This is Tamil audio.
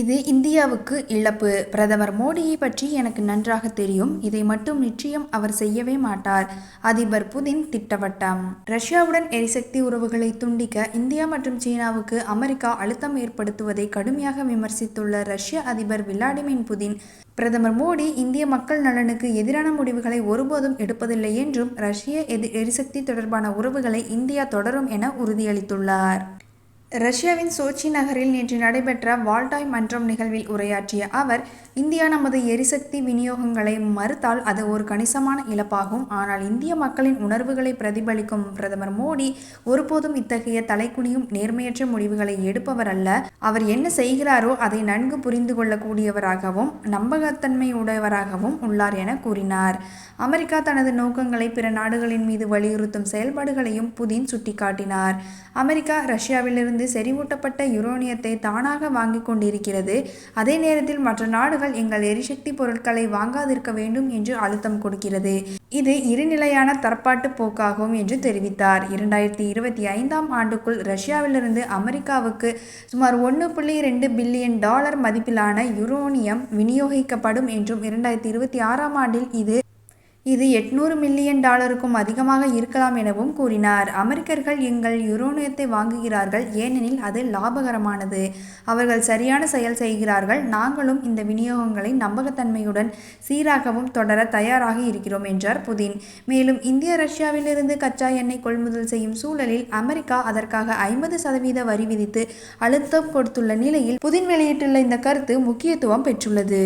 இது இந்தியாவுக்கு இழப்பு. பிரதமர் மோடியை பற்றி எனக்கு நன்றாக தெரியும். இதை மட்டும் நிச்சயம் அவர் செய்யவே மாட்டார். அதிபர் புதின் திட்டவட்டம். ரஷ்யாவுடன் எரிசக்தி உறவுகளை துண்டிக்க இந்தியா மற்றும் சீனாவுக்கு அமெரிக்கா அழுத்தம் ஏற்படுத்துவதை கடுமையாக விமர்சித்துள்ள ரஷ்ய அதிபர் விளாடிமிர் புதின் பிரதமர் மோடி இந்திய மக்கள் நலனுக்கு எதிரான முடிவுகளை ஒருபோதும் எடுப்பதில்லை என்றும் ரஷ்ய எதி எரிசக்தி தொடர்பான உறவுகளை இந்தியா தொடரும் என உறுதியளித்துள்ளார். ரஷ்யாவின் சோச்சி நகரில் நேற்று நடைபெற்ற வால்டாய் மன்றம் நிகழ்வில் உரையாற்றிய அவர் இந்தியா நமது எரிசக்தி விநியோகங்களை மறுத்தால் அது ஒரு கணிசமான இழப்பாகும். ஆனால் இந்திய மக்களின் உணர்வுகளை பிரதிபலிக்கும் பிரதமர் மோடி ஒருபோதும் இத்தகைய தலைக்குனியும் நேர்மையற்ற முடிவுகளை எடுப்பவர் அல்ல. அவர் என்ன செய்கிறாரோ அதை நன்கு புரிந்து கொள்ளக்கூடியவராகவும் நம்பகத்தன்மையுடையவராகவும் உள்ளார் என கூறினார். அமெரிக்கா தனது நோக்கங்களை பிற நாடுகளின் மீது வலியுறுத்தும் செயல்பாடுகளையும் புதின் சுட்டிக்காட்டினார். அமெரிக்கா ரஷ்யாவிலிருந்து செறிவூட்டப்பட்ட யுரோனியத்தை தானாக வாங்கி கொண்டிருக்கிறது. அதே நேரத்தில் மற்ற நாடுகள் எங்கள் எரிசக்தி பொருட்களை வாங்காதிருக்க வேண்டும் என்று அழுத்தம் கொடுக்கிறது. இது இருநிலையான தற்பாட்டு போக்காகும் என்று தெரிவித்தார். இரண்டாயிரத்தி இருபத்தி ஐந்தாம் ஆண்டுக்குள் ரஷ்யாவிலிருந்து அமெரிக்காவுக்கு சுமார் ஒன்று புள்ளி ரெண்டு பில்லியன் டாலர் மதிப்பிலான யுரோனியம் விநியோகிக்கப்படும் என்றும் இரண்டாயிரத்தி இருபத்தி ஆறாம் ஆண்டில் இது இது எட்நூறு மில்லியன் டாலருக்கும் அதிகமாக இருக்கலாம் எனவும் கூறினார். அமெரிக்கர்கள் எங்கள் யுரோனியத்தை வாங்குகிறார்கள் ஏனெனில் அது லாபகரமானது. அவர்கள் சரியான செயல் செய்கிறார்கள் நாங்களும் இந்த விநியோகங்களை நம்பகத்தன்மையுடன் சீராகவும் தொடர தயாராக இருக்கிறோம் என்றார் புதின். மேலும் இந்திய ரஷ்யாவிலிருந்து கச்சா எண்ணெய் கொள்முதல் செய்யும் சூழலில் அமெரிக்கா அதற்காக ஐம்பது சதவீத வரி விதித்து அழுத்தம் கொடுத்துள்ள நிலையில் புதின் வெளியிட்டுள்ள இந்த கருத்து முக்கியத்துவம் பெற்றுள்ளது.